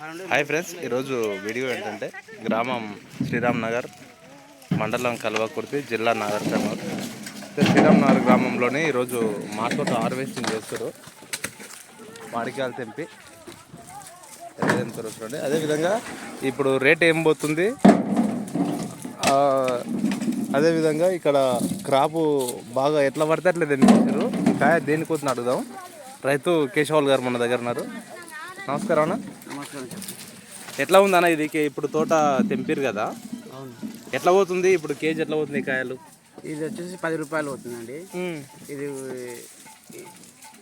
Hi friends ఈరోజు video ఏంటంటే గ్రామం శ్రీరామ్ నగర్ మండలం కల్వకుర్తి జిల్లా నాగర్ కర్నూలు. శ్రీరామ్ నగర్ గ్రామంలోని ఈరోజు మాతో హార్వెస్టింగ్ చేస్తారు మాడికాయలు తెంపి ఎలా చూడండి అదేవిధంగా ఇప్పుడు రేట్ ఏం పోతుంది? అదేవిధంగా ఇక్కడ క్రాపు బాగా ఎట్లా పడితే అట్లా తెంపించారు ఈ కాయ దేనికోసం అడుగుదాం. రైతు కేశవాల్ గారు మన దగ్గర ఉన్నారు. నమస్కారం అన్న. ఎట్లా ఉంది అన్న ఇది ఇప్పుడు తోట తెంపిరు కదా. అవును. ఎట్లా పోతుంది? ఇప్పుడు కేజీ ఎట్లా పోతుంది కాయలు? ఇది వచ్చేసి పది రూపాయలు అవుతుందండి ఇది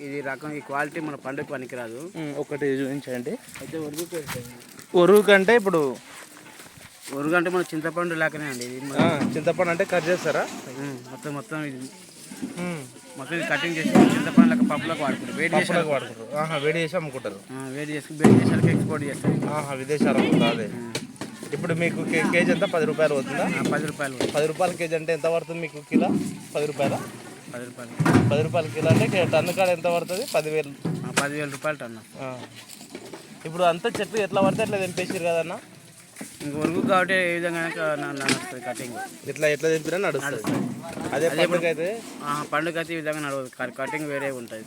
ఇది రకం ఈ క్వాలిటీ మన పండుగ పనికిరాదు. ఒకటి చూపించండి. అయితే ఒరుగు ఒరుగు కంటే ఇప్పుడు ఒరుగు అంటే మన చింతపండు లాగానే అండి చింతపండు అంటే కట్ చేస్తారా? మొత్తం మొత్తం ఇది. మొత్తం ఇది కటింగ్ చేసి చింతపండు లాగా పప్పులకు వాడుకుంటారు. వేడి చేసి పప్పులకు వాడుకుంటారు. ఆహా వేడి చేసి అమ్ముకుంటారు. వేడి చేసి వేడి చేసాక ఎక్స్పోర్ట్ చేస్తారు. ఆహా విదేశాలకు పోతుంది అదే. ఇప్పుడు మీకు కేజీ ఎంత? పది రూపాయలు అవుతుందా పది రూపాయలు పది రూపాయల కేజీ అంటే ఎంత పడుతుంది మీకు కిలో? పది రూపాయల? పది రూపాయలు. పది రూపాయల కిలో అంటే కే- టన్ను కాడ ఎంత పడుతుంది? పదివేలు. పదివేల రూపాయలు టన్ను. ఇప్పుడు అంతా చెట్లు ఎట్లా పడితే అట్లా తెంపేసారు కదన్న? ఒరుగు కాబట్టి ఏ విధంగా నడుస్తుంది కటింగ్ ఇట్లా ఎట్లా తెంపినా నడుస్తుంది. అదే పండుగ అయితే పండుగ అయితే ఈ విధంగా నడవదు. కటింగ్ వేరే ఉంటుంది.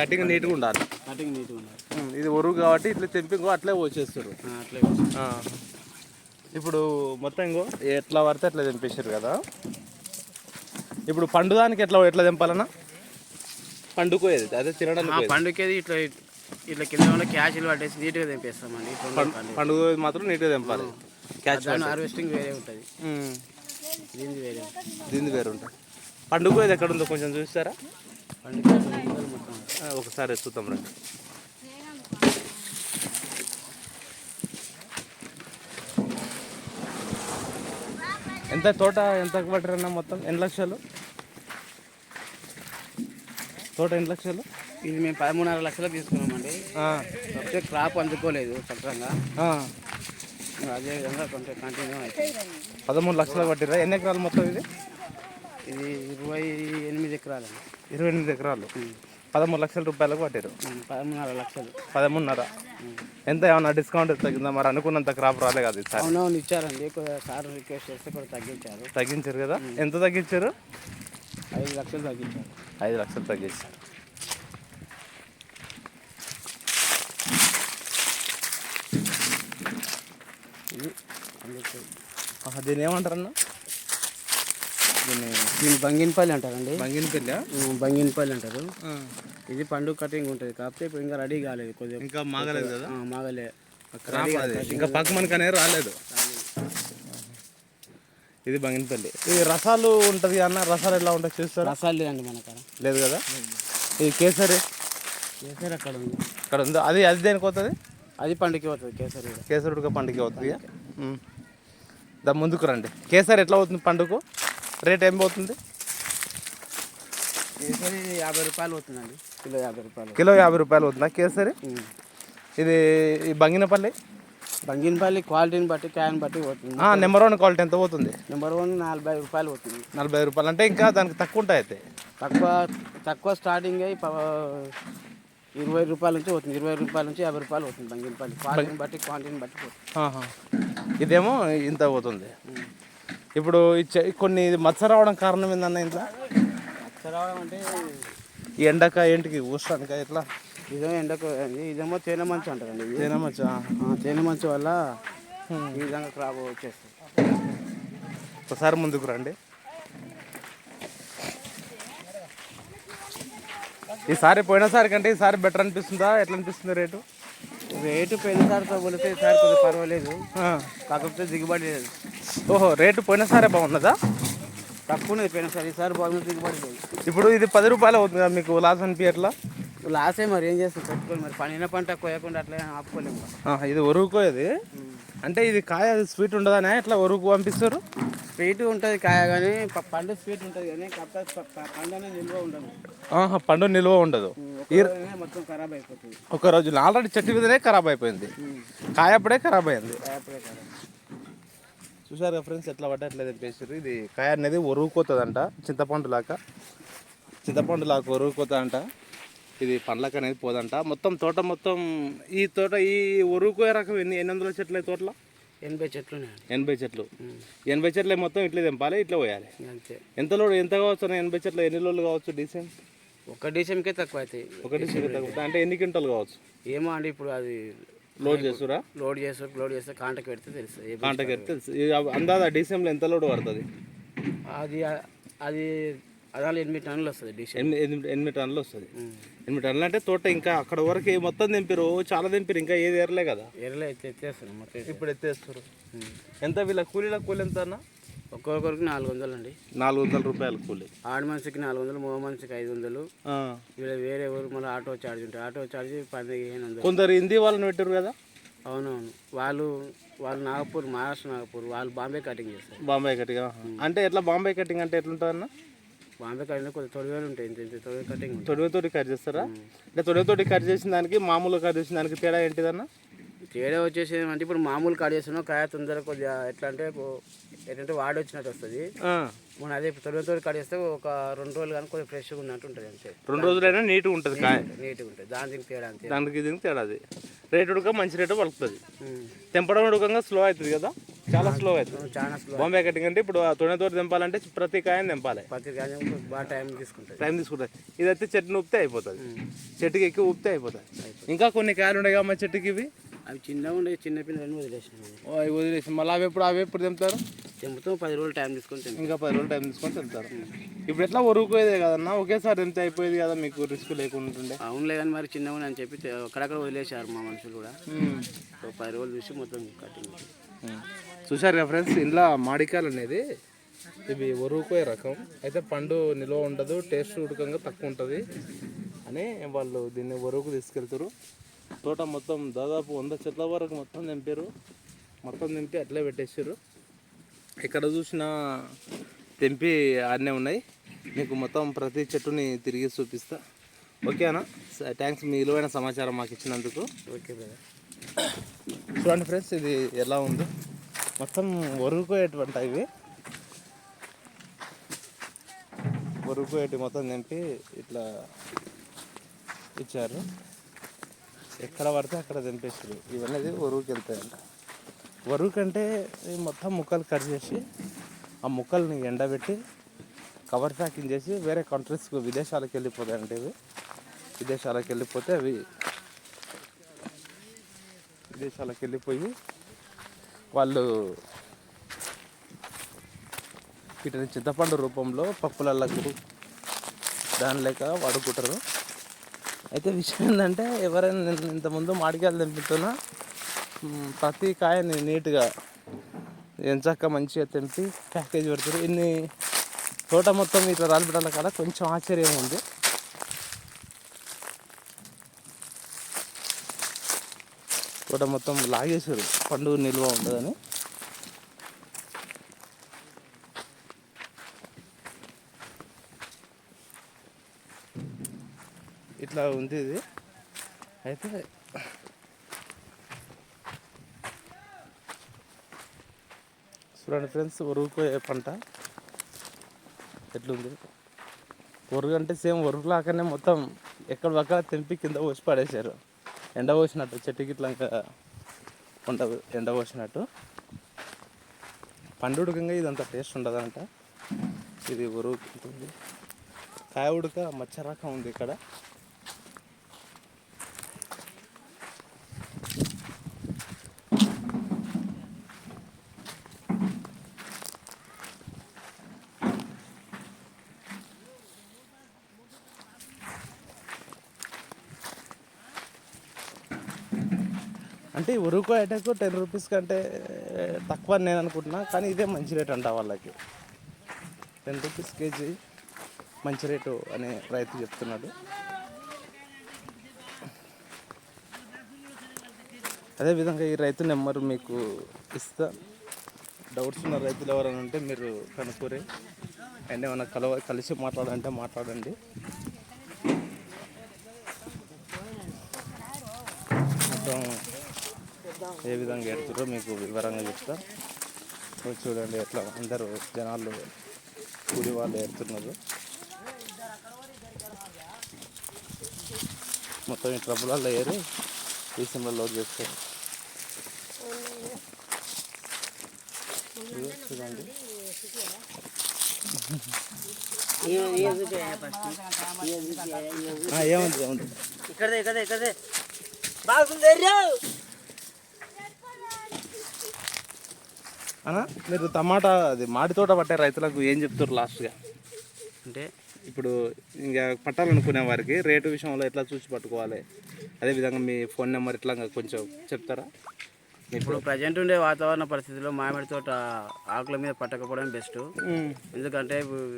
కటింగ్ నీట్గా ఉండాలి. కటింగ్ నీట్గా ఉండాలి. ఇది ఒరుగు కాబట్టి ఇట్లా తెంపి ఇంకో అట్లే వచ్చేస్తారు ఆ, అట్లే. ఇప్పుడు మొత్తం ఇంకో ఎట్లా పడితే అట్లా తెంపేసారు కదా? ఇప్పుడు పండుదానికి ఎట్లా ఎట్లా తెంపాలన్నా? పండుకోయేది అదే తినడానికి. పండుగకి ఇట్లా ఇట్లా కింద ఉన్న క్యాష్లు పట్టేసి నీట్గా తెంపేస్తామండి పండుగ పండుగ మాత్రం నీట్గా తెంపాలి. దాని హార్వెస్టింగ్ వేరే ఉంటుంది. దీనిది వేరే ఉంటుంది. దీనిది వేరు ఉంటుంది. పండుగ ఎక్కడ ఉందో కొంచెం చూస్తారా? పండుగ ఒకసారి చూద్దాం రండి. ఎంత తోట ఎంత పట్టారన్న మొత్తం? ఎన్ని లక్షలు? తోట ఎన్ని లక్షలు? ఇది మేము పదమూడున్నర లక్షలు తీసుకున్నామండి. కాకపోతే క్రాప్ అందుకోలేదు చక్కగా ఆ. అదే విధంగా కొంచెం కంటిన్యూ అవుతుంది పదమూడు లక్షలు పట్టిరా? ఎన్ని ఎకరాలు మొత్తం ఇది? ఇది ఇరవై ఎనిమిది ఎకరాలండి. ఇరవై ఎనిమిది ఎకరాలు. పదమూడు లక్షల రూపాయలకు పట్టారు పదమూడున్నర లక్షలు. పదమూడున్నర. ఎంత ఏమన్నా డిస్కౌంట్ తగ్గిందా? మరి అనుకున్నంత క్రాప్ రాలే కదా ఈసారి. అవునవును ఇచ్చారండి. సార్ రిక్వెస్ట్ చేస్తే కొద్దిగా తగ్గించారు. తగ్గించారు కదా? ఎంత తగ్గించారు? ఐదు లక్షలు తగ్గించారు. ఐదు లక్షలు తగ్గించారు. ఇది అందుకే దీన్ని ఏమంటారన్న? దీన్ని దీన్ని బంగినపల్లి అంటారండి. బంగిన పెళ్ళి ఉమ్, బంగినపల్లి అంటారు. ఇది పండుగ కటింగ్ ఉంటుంది. కాకపోతే ఇప్పుడు ఇంకా రెడీ కాలేదు. కొద్దిగా ఇంకా మాగలేదు కదా? మాగలే. ఇంకా పక్క మనకి అనేది రాలేదు. ఇది బంగినపల్లి. ఇది రసాలు ఉంటుంది అన్న రసాలు ఎలా ఉంటాయి చూస్తారా? రసాలు లేదండి మన లేదు కదా? ఇది కేసరి. కేసరి అక్కడ ఉంది. ఇక్కడ ఉందా? అది అది దేనికి అవుతుంది అది పండుగ అవుతుంది కేసరి కూడా కేసరుడుగా పండుగ అవుతుంది. దా ముందుకు రండి. కేసరి ఎట్లా అవుతుంది పండుగ రేట్ ఏం పోతుంది? కేసరి యాభై రూపాయలు అవుతుందండి కిలో యాభై రూపాయలు. కిలో యాభై రూపాయలు అవుతుందా కేసరి. ఇది ఈ బంగినపల్లి? బంగినపల్లి క్వాలిటీని బట్టి కాయని బట్టి పోతుంది. నెంబర్ వన్ క్వాలిటీ ఎంత పోతుంది? నెంబర్ వన్ నలభై రూపాయలు పోతుంది. నలభై రూపాయలు. అంటే ఇంకా దానికి తక్కువ ఉంటాయి అయితే? తక్కువ తక్కువ స్టార్టింగ్ అయ్యి ఇరవై రూపాయల నుంచి పోతుంది. ఇరవై రూపాయల నుంచి యాభై రూపాయలు అవుతుంది బంగినపల్లి క్వాలిటీని బట్టి క్వాంటిటీని బట్టి పోతుంది. ఇదేమో ఇంత పోతుంది. ఇప్పుడు కొన్ని మచ్చ రావడం కారణం ఏందన్న ఇంట్లో? అచ్చ రావడం అంటే ఈ ఎండక ఏంటికి? ఊసడానిక ఎట్లా? ఇదేమో ఎండకు ఇదేమో తేనె మంచు అంటారండి తేనె మచ్చ ఆ, తేనె మంచు వల్ల ఈ విధంగా క్రాప్ వచ్చేస్తుంది. ఒకసారి ముందుకు రండి. ఈసారి పోయినసారి కంటే ఈసారి బెటర్ అనిపిస్తుందా? ఎట్లా అనిపిస్తుంది రేటు? రేటు పోయినసారితో పోలిస్తే ఈసారి కొద్దిగా పర్వాలేదు. కాకపోతే దిగుబడి లేదు. ఓహో రేటు పోయినసారే బాగున్నదా? తక్కువనే పోయినసారి ఈసారి బాగుంది దిగుబడి లేదు. ఇప్పుడు ఇది పది రూపాయలు అవుతుంది కదా మీకు లాస్ అనిపించట్లా లాసే మరి ఏం చేస్తాం? పెట్టుకోవాలి మరి. పండిన పంట కోయకుండా అట్లా ఆపుకోలేము ఇది ఒరుకో ఇది అంటే ఇది కాయ స్వీట్ ఉండదనే ఎట్లా ఒరుకు పంపిస్తారు? స్వీట్ ఉంటుంది కాయ కానీ పండు స్వీట్ ఉంటుంది కానీ పండు నిల్వ ఉండదు. ఆహా, పండు నిల్వ ఉండదు. మొత్తం ఖరాబ్ అయిపోతుంది. ఒక రోజు ఆల్రెడీ చెట్టు మీదనే ఖరాబ్ అయిపోయింది. కాయ అప్పుడే ఖరాబ్ అయింది. చూసారు కదా ఫ్రెండ్స్ ఎట్లా పడ్డా ఎట్లా తెప్పేసారు ఇది కాయ అనేది ఒరుగుకోతుందంట చింతపండు లాగా. చింతపండు లాగా ఒరుగుకోతుందంట ఇది పండ్లకు అనేది పోదంట. మొత్తం తోట మొత్తం ఈ తోట ఈ ఒరుకు రకం ఎన్ని ఎన్ని వందల చెట్లు తోటలో? ఎనభై చెట్లు ఎనభై చెట్లు. ఎనభై చెట్లు మొత్తం ఇట్లా తెంపాలి ఇట్లా పోయాలి. అంతే. ఎంత లోడ్ ఎంత కావచ్చు ఎనభై చెట్లు ఎన్ని లోడ్లు కావచ్చు డీసెంట్ ఒక డీసెంట్కే తక్కువ అవుతాయి. ఒక డిసెంట్ తగ్గుతుంది అంటే ఎన్ని క్వింటాలు కావచ్చు? ఏమో అండి ఇప్పుడు అది లోడ్ చేస్తురా? లోడ్ చేస్తే లోడ్ చేస్తే కాంటకి పెడితే తెలుస్తుంది తెలుసు. ఇది అందాజ డిసెంబర్లో ఎంత లోడ్ పడుతుంది? అది అది అదాలు ఎనిమిది టన్నులు వస్తుంది డిష్ ఎనిమిది ఎనిమిది ఎనిమిది టన్నులు వస్తుంది. ఎనిమిది టన్నులు అంటే తోట ఇంకా అక్కడ వరకు మొత్తం తెంపారు చాలా తెంపారు ఇంకా ఏది ఏరలే కదా. ఎర్రలు అయితే ఎత్తేస్తున్నాం మొత్తం ఇప్పుడు ఎత్తేస్తారు. ఎంత వీళ్ళ కూలీల కూలి ఎంత అన్న? ఒక్కొక్కరికి నాలుగు వందలు అండి. నాలుగు వందల రూపాయల కూలి. ఆడ మనిషికి నాలుగు వందలు మగ మనిషికి ఐదు వందలు. ఆ. వీళ్ళ వేరే ఊరు మళ్ళీ ఆటో ఛార్జ్ ఉంటుంది. ఆటో ఛార్జ్ పదిహేను వందలు. కొందరు హిందీ వాళ్ళని పెట్టారు కదా? అవునవును. వాళ్ళు వాళ్ళు నాగపూర్ మహారాష్ట్ర నాగపూర్ వాళ్ళు బాంబే కటింగ్ చేస్తారు. బాంబే కటింగ్ అంటే ఎట్లా బాంబే కటింగ్ అంటే ఎట్లుంటుంది అన్న బాంబే కటింగ్ కొద్దిగా తొడివేలు ఉంటాయి ఇంత ఇంత తొడివే కటింగ్ ఉంటుంది తొడివతోటి కట్ చేస్తారా? అంటే తొడివతోటి కట్ చేసిన దానికి మామూలుగా కట్ చేసిన దానికి తేడా ఏంటిదన్న? తేడా వచ్చేసి ఏమంటే ఇప్పుడు మామూలు కాడ చేస్తున్నాం కాయ తొందరగా కొద్దిగా ఎట్లా అంటే ఏంటంటే వాడి వచ్చినట్టు వస్తుంది. మనం అదే తొడివేతో కాడ చేస్తే ఒక రెండు రోజులు కానీ కొద్దిగా ఫ్రెష్గా ఉన్నట్టు ఉంటుంది అంతే. రెండు రోజులైనా నీట్గా ఉంటుంది కాయ. నీట్గా ఉంటుంది. దాని దీనికి తేడా అంతే. దానికి దీనికి తేడా అది. రేటు ఉడక మంచి రేటు పలుకుతుంది. తెంపడం ఉడకంగా స్లో అవుతుంది కదా? చాలా స్లో అవుతుంది. చాలా స్లో బాంబే కటింగ్ అంటే ఇప్పుడు ఆ తొడితోటి తెంపాలంటే ప్రతి కాయని తెంపాలి. ప్రతి కాయ బాగా టైం తీసుకుంటుంది. టైం తీసుకుంటుంది. ఇదైతే చెట్టుని ఊపితే అయిపోతుంది. చెట్టుకి ఎక్కి ఊపితే అయిపోతుంది. ఇంకా కొన్ని కాయలు ఉన్నాయి కదా మా చెట్టుకి ఇవి? అవి చిన్నగా ఉండే చిన్న పిల్లలు వదిలేసినాం ఓ, అవి వదిలేసి మళ్ళీ అవి ఎప్పుడు అవి ఎప్పుడు తెంపుతారు? తెంపుతాం పది రోజులు టైం తీసుకొని తెంపుతాం. ఇంకా పది రోజులు టైం తీసుకొని తెంపుతారు. ఇప్పుడు ఎట్లా ఒరుగుపోయేదే కదన్నా? ఒకేసారి తెంపితే అయిపోయేది కదా మీకు రిస్క్ లేకుండా ఉంటుండే? అవునులే కానీ మరి చిన్నగా అని చెప్పి తె- అక్కడక్కడ వదిలేశారు మా మనుషులు కూడా. ఒక పది రోజులు చూసి మొత్తం కటింగ్ చూశారు. కదా ఫ్రెండ్స్ ఇంట్లో మాడికాయలు అనేది ఇవి ఒరుగుపోయే రకం. అయితే పండు నిల్వ ఉండదు టేస్ట్ ఉడకంగా తక్కువ ఉంటుంది. అని వాళ్ళు దీన్ని ఒరుగు తీసుకెళ్తారు తోట మొత్తం దాదాపు వంద చెట్ల వరకు మొత్తం తెంపారు మొత్తం తెంపి అట్లే పెట్టేసారు ఎక్కడ చూసినా తెంపి ఆడనే ఉన్నాయి. మీకు మొత్తం ప్రతి చెట్టుని తిరిగి చూపిస్తా. ఓకేనా థ్యాంక్స్ మీ విలువైన సమాచారం మాకు ఇచ్చినందుకు. Okay brother. చూడండి ఫ్రెండ్స్ ఇది ఎలా ఉందో? మొత్తం ఒరుగుపోయేటువంటి ఇవి. ఒరుగుపోయేటి మొత్తం తెంపి ఇట్లా ఇచ్చారు. ఎక్కడ పడితే అక్కడ తెంపేసారు ఇవన్నీ ఒరుగుకి వెళ్తాయంట వరువు కంటే మొత్తం ముక్కలు కట్ చేసి ఆ ముక్కల్ని ఎండబెట్టి కవర్ ప్యాకింగ్ చేసి వేరే కంట్రీస్కి విదేశాలకు వెళ్ళిపోతాయంటే ఇవి. విదేశాలకు వెళ్ళిపోతే అవి విదేశాలకు వెళ్ళిపోయి వాళ్ళు వీటిని చింతపండు రూపంలో పప్పులల్లకు దాని లేక వాడుకుంటారు. అయితే విషయం ఏంటంటే ఎవరైనా నేను ఇంతకుముందు మాడికాయలు తెంపుతున్నా. మ్, ప్రతి కాయని నీట్గా ఎంచక్క మంచిగా తెంపి ప్యాకేజ్ పెడతారు ఇన్ని తోట మొత్తం ఇట్లా రాలిపెట్టాల కాడ కొంచెం ఆశ్చర్యం ఉంది. తోట మొత్తం లాగేశారు. పండుగ నిల్వ ఉండదని. ఇట్లా ఉంది ఇది. అయితే చూడండి ఫ్రెండ్స్ ఒరుగుపోయే పంట ఎట్లుంది? ఒరుగు అంటే సేమ్ ఒరుగు లాగానే మొత్తం ఎక్కడ పక్కన తెంపి కింద పోసి పడేశారు. ఎండ పోసినట్టు చెట్టుకి ఇట్లా ఇంకా ఎండ పోసినట్టు. పండు ఉడకంగా ఇదంతా టేస్ట్ ఉండదంట. ఇది ఒరుగు ఉంటుంది. కాయ ఉడక మచ్చ రకం ఉంది ఇక్కడ. అంటే ఉరుకు ఐటకు టెన్ రూపీస్ కంటే తక్కువ నేను అనుకుంటున్నా కానీ ఇదే మంచి రేట్ అంట వాళ్ళకి. టెన్ రూపీస్ కేజీ మంచి రేటు అని రైతు చెప్తున్నాడు. అదేవిధంగా ఈ రైతు నెంబర్ మీకు ఇస్తా. డౌట్స్ ఉన్న రైతులు ఎవరైనా ఉంటే మీరు కనుక్కోరే. అండ్ ఏమైనా కలవ కలిసి మాట్లాడాలంటే మాట్లాడండి. మొత్తం ఏ విధంగా ఎడుతుందో మీకు వివరంగా చెప్తా. చూడండి ఎట్లా అందరూ జనాలు కూలి వాళ్ళు ఎడుతున్నారు మొత్తం ఈ ట్రబుల్లో ఏరి డిసెంబర్ లోడ్ చేస్తారు. చూడండి. ఏముంది ఏముంది? ఇక్కడదే ఇక్కడదే ఇక్కడదే బాగుంది మీరు టమాటా అది మాడి తోట పట్టే రైతులకు ఏం చెప్తారు లాస్ట్గా అంటే? ఇప్పుడు ఇంకా పట్టాలనుకునే వారికి రేటు విషయంలో ఎట్లా చూసి పట్టుకోవాలి? అదేవిధంగా మీ ఫోన్ నెంబర్ ఇట్లా కొంచెం చెప్తారా? ఇప్పుడు ప్రజెంట్ ఉండే వాతావరణ పరిస్థితుల్లో మామిడి తోట ఆకుల మీద పట్టకపోవడం బెస్ట్ ఎందుకంటే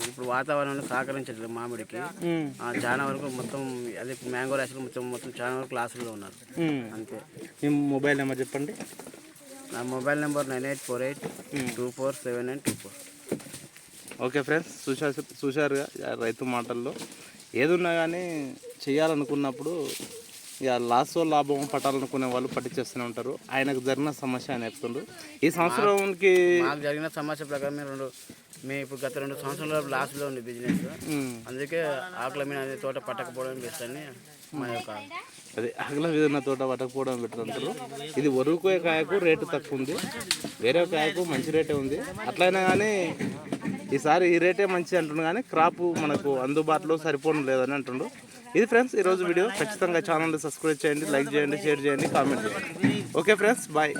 ఇప్పుడు వాతావరణం సహకరించట్లేదు మామిడికి. చాలా వరకు మొత్తం అదే మ్యాంగో రాశులు మొత్తం మొత్తం చాలా వరకు లాసుల్లో ఉన్నారు. అంతే. మీ మొబైల్ నెంబర్ చెప్పండి. నా mobile number nine eight four eight two four seven nine two four. Okay friends చూశారు చూశారుగా రైతు మాటల్లో. ఏదున్నా కానీ చేయాలనుకున్నప్పుడు ఇక లాస్ లాభం పట్టాలనుకునే వాళ్ళు పట్టించేస్తూనే ఉంటారు. ఆయనకు జరిగిన సమస్య ఆయన చెప్తుండ్రు. ఈ సంవత్సరంకి జరిగిన సమస్య ప్రకారం రెండు మేము ఇప్పుడు గత రెండు సంవత్సరాల లాస్లో ఉంది బిజినెస్ అందుకే ఆకుల మీద అదే తోట పట్టకపోవడం బెస్ట్ అని మా యొక్క అదే అగల విధంగా తోట పట్టకపోవడం బెటర్ అంటారు. ఇది ఒరుకోే కాయకు రేటు తక్కువ ఉంది. వేరే కాయకు మంచి రేటే ఉంది. అట్లయినా కానీ ఈసారి ఈ రేటే మంచి అంటుండు కానీ క్రాప్ మనకు అందుబాటులో సరిపోవడం లేదని అంటుండు. ఇది ఫ్రెండ్స్ ఈరోజు వీడియో. ఖచ్చితంగా ఛానల్ని సబ్స్క్రైబ్ చేయండి లైక్ చేయండి షేర్ చేయండి కామెంట్ చేయండి. Okay friends bye